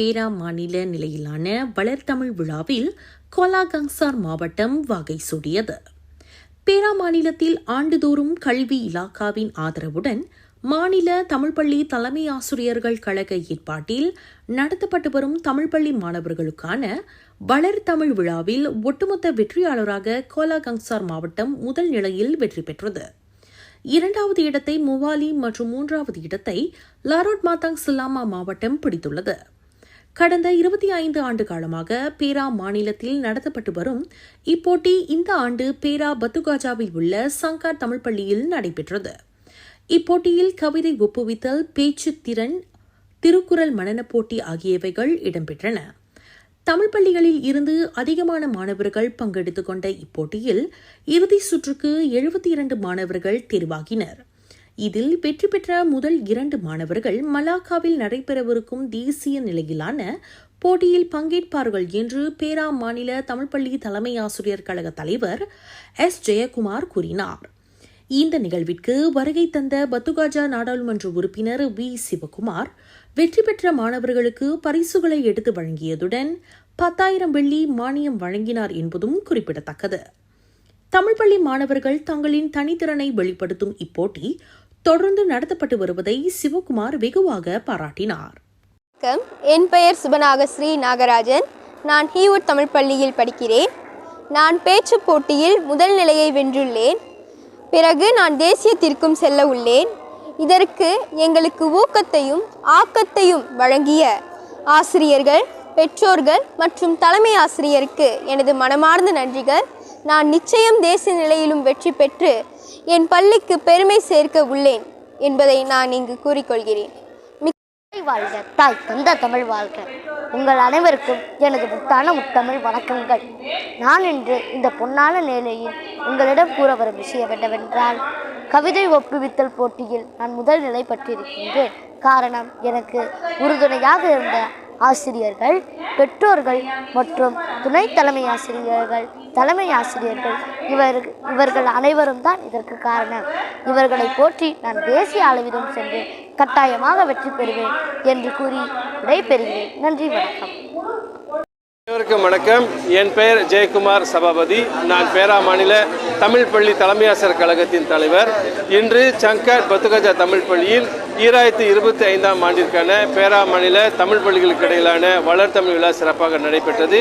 பேரா மாநில நிலையிலான வளர்த்தமிழ் விழாவில் கோலாகங்சார் மாவட்டம் வகை சூடியது. பேரா மாநிலத்தில் ஆண்டுதோறும் கல்வி இலாக்காவின் ஆதரவுடன் மாநில தமிழ் பள்ளி தலைமை ஆசிரியர்கள் கழக ஏற்பாட்டில் நடத்தப்பட்டு வரும் தமிழ் பள்ளி மாணவர்களுக்கான வளர் தமிழ் விழாவில் ஒட்டுமொத்த வெற்றியாளராக கோலாகங்சார் மாவட்டம் முதல் நிலையில் வெற்றி பெற்றது. இரண்டாவது இடத்தை முவாலி மற்றும் மூன்றாவது இடத்தை லாரோட் மாதாங் சில்லாமா மாவட்டம் பிடித்துள்ளது. கடந்த இருபத்தி ஐந்து ஆண்டு காலமாக பேரா மாநிலத்தில் நடத்தப்பட்டு வரும் இப்போட்டி இந்த ஆண்டு பேரா பத்துகாஜாவில் உள்ள சங்கார் தமிழ் பள்ளியில் நடைபெற்றது. இப்போட்டியில் கவிதை ஒப்புவித்தல் பேச்சு திறன் திருக்குறள் மனனப் போட்டி ஆகியவைகள் இடம்பெற்றன. தமிழ் பள்ளிகளில் இருந்து அதிகமான மாணவர்கள் பங்கெடுத்துக் கொண்ட இப்போட்டியில் இறுதி சுற்றுக்கு எழுபத்தி இரண்டு மாணவர்கள் தேர்வாகினர். இதில் வெற்றி பெற்ற முதல் இரண்டு மாணவர்கள் மலாக்காவில் நடைபெறவிருக்கும் தேசிய நிலையிலான போட்டியில் பங்கேற்பார்கள் என்று பேரா மாநில தமிழ் பள்ளி தலைமை ஆசிரியர் கழக தலைவர் எஸ். ஜெயக்குமார் கூறினார். இந்த நிகழ்விற்கு வருகை தந்த பத்துகாஜா நாடாளுமன்ற உறுப்பினர் வி. சிவகுமார் வெற்றி பெற்ற மாணவர்களுக்கு பரிசுகளை எடுத்து வழங்கியதுடன் பத்தாயிரம் வெள்ளி மானியம் வழங்கினார் என்பதும் குறிப்பிடத்தக்கது. தமிழ் பள்ளி மாணவர்கள் தங்களின் தனித்திறனை வெளிப்படுத்தும் இப்போட்டி தொடர்ந்து நடத்தப்பட்டு வருவதை சிவகுமார் வெகுவாக பாராட்டினார். வணக்கம். என் பெயர் சுபநாக ஸ்ரீ நாகராஜன். நான் ஹீவுட் தமிழ் பள்ளியில் படிக்கிறேன். நான் பேச்சு போட்டியில் முதல் நிலையை வென்றுள்ளேன். பிறகு நான் தேசியத்திற்கும் செல்ல உள்ளேன். இதற்கு எங்களுக்கு ஊக்கத்தையும் ஆக்கத்தையும் வழங்கிய ஆசிரியர்கள் பெற்றோர்கள் மற்றும் தலைமை ஆசிரியருக்கு எனது மனமார்ந்த நன்றிகள். நான் நிச்சயம் தேசிய நிலையிலும் வெற்றி பெற்று என் பள்ளிக்கு பெருமை சேர்க்க உள்ளேன் என்பதை நான் இங்கு கூறிக்கொள்கிறேன். வாழ்க. தாய் தந்த தமிழ் வாழ்க. உங்கள் அனைவருக்கும் எனது முத்தான முத்தமிழ் வணக்கங்கள். நான் இன்று இந்த பொன்னான நிலையில் உங்களிடம் கூற வரும் விஷயம் என்னவென்றால் கவிதை ஒப்புவித்தல் போட்டியில் நான் முதல் நிலை பெற்றிருக்கின்றேன். காரணம் எனக்கு உறுதுணையாக இருந்த ஆசிரியர்கள் பெற்றோர்கள் மற்றும் துணை தலைமை ஆசிரியர்கள் தலைமை ஆசிரியர்கள் இவர் இவர்கள் அனைவரும் தான் இதற்கு காரணம். இவர்களை போற்றி நான் தேசிய அளவிலும் சென்று கட்டாயமாக வெற்றி பெறுவேன் என்று கூறி விடைபெறுகிறேன். நன்றி வணக்கம். அனைவருக்கும் வணக்கம். என் பெயர் ஜெயக்குமார் சபாபதி. நான் பேரா மாநில தமிழ் பள்ளி தலைமையாசிரியர் கழகத்தின் தலைவர். இன்று சங்கர் பத்துகஜா தமிழ் பள்ளியில் ஈராயிரத்தி இருபத்தி ஐந்தாம் ஆண்டிற்கான பேரா மாநில தமிழ் பள்ளிகளுக்கு இடையிலான வளர் தமிழ் விழா சிறப்பாக நடைபெற்றது.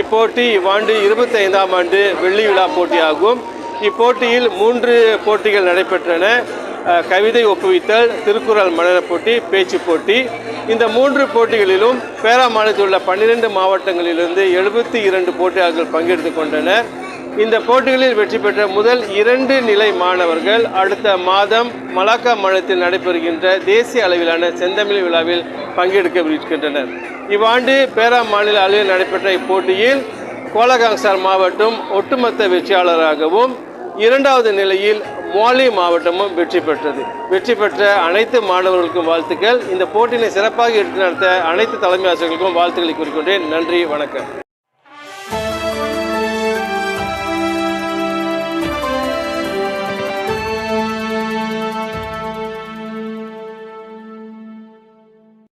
இப்போட்டி இவ்வாண்டு இருபத்தி ஐந்தாம் ஆண்டு வெள்ளி விழா போட்டியாகும். இப்போட்டியில் மூன்று போட்டிகள் நடைபெற்றன. கவிதை ஒப்புவித்தல் திருக்குறள் மனன போட்டி பேச்சு போட்டி. இந்த மூன்று போட்டிகளிலும் பேராமாநிலத்தில் உள்ள பன்னிரண்டு மாவட்டங்களிலிருந்து எழுபத்தி இரண்டு போட்டியாளர்கள் பங்கெடுத்து கொண்டனர். இந்த போட்டிகளில் வெற்றி பெற்ற முதல் இரண்டு நிலை மாணவர்கள் அடுத்த மாதம் மலாக்கா மாநிலத்தில் நடைபெறுகின்ற தேசிய அளவிலான செந்தமிழ் விழாவில் பங்கெடுக்கவிருக்கின்றனர் இவ்வாண்டு பேரா மாநில அளவில் நடைபெற்ற இப்போட்டியில் கோலகாங்சார் மாவட்டம் ஒட்டுமொத்த வெற்றியாளராகவும் இரண்டாவது நிலையில் மோலி மாவட்டமும் வெற்றி பெற்றது. வெற்றி பெற்ற அனைத்து மாணவர்களுக்கும் வாழ்த்துக்கள். இந்த போட்டியினை சிறப்பாக எடுத்து நடத்த அனைத்து தலைமை ஆசிரியர்களுக்கும் வாழ்த்துக்களை கூறிக்கொண்டேன். நன்றி வணக்கம்.